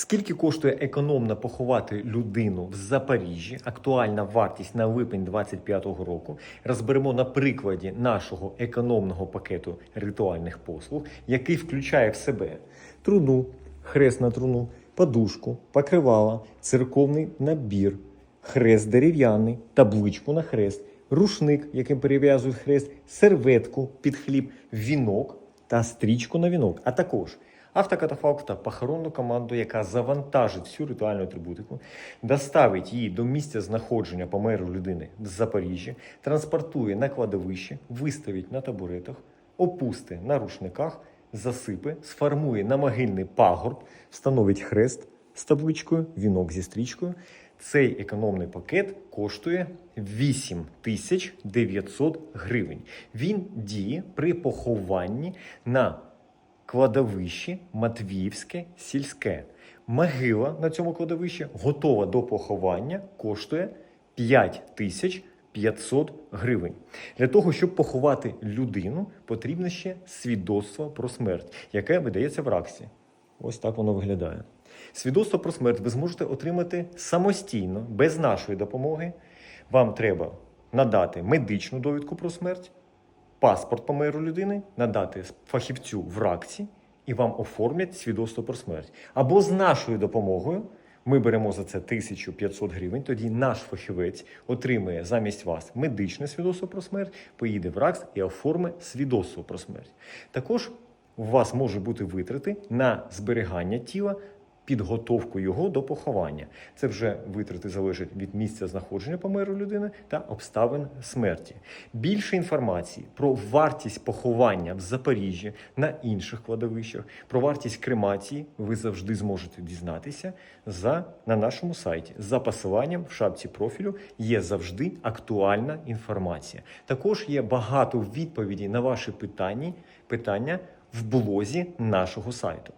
Скільки коштує економно поховати людину в Запоріжжі? Актуальна вартість на липень 2025 року. Розберемо на прикладі нашого економного пакету ритуальних послуг, який включає в себе труну, хрест на труну, подушку, покривала, церковний набір, хрест дерев'яний, табличку на хрест, рушник, яким перев'язують хрест, серветку під хліб, вінок та стрічку на вінок, а також автокатафалк та похоронну команду, яка завантажить всю ритуальну атрибутику, доставить її до місця знаходження померлої людини в Запоріжжі, транспортує на кладовище, виставить на табуретах, опусти на рушниках, засипе, сформує на могильний пагорб, встановить хрест з табличкою, вінок зі стрічкою. Цей економний пакет коштує 8 тисяч 900 гривень. Він діє при похованні на кладовищі Матвіївське сільське. Могила на цьому кладовищі готова до поховання, коштує 5 тисяч 500 гривень. Для того, щоб поховати людину, потрібно ще свідоцтво про смерть, яке видається в РАКСі. Ось так воно виглядає. Свідоцтво про смерть ви зможете отримати самостійно, без нашої допомоги. Вам треба надати медичну довідку про смерть, паспорт померу людини, надати фахівцю в РАКСі, і вам оформлять свідоцтво про смерть. Або з нашою допомогою ми беремо за це 1500 гривень. Тоді наш фахівець отримує замість вас медичне свідоцтво про смерть, поїде в РАКС і оформить свідоцтво про смерть. Також у вас може бути витрати на зберігання тіла. Підготовку його до поховання. Це вже витрати залежать від місця знаходження померу людини та обставин смерті. Більше інформації про вартість поховання в Запоріжжі на інших кладовищах, про вартість кремації ви завжди зможете дізнатися за, на нашому сайті. За посиланням в шапці профілю є завжди актуальна інформація. Також є багато відповідей на ваші питання, питання в блозі нашого сайту.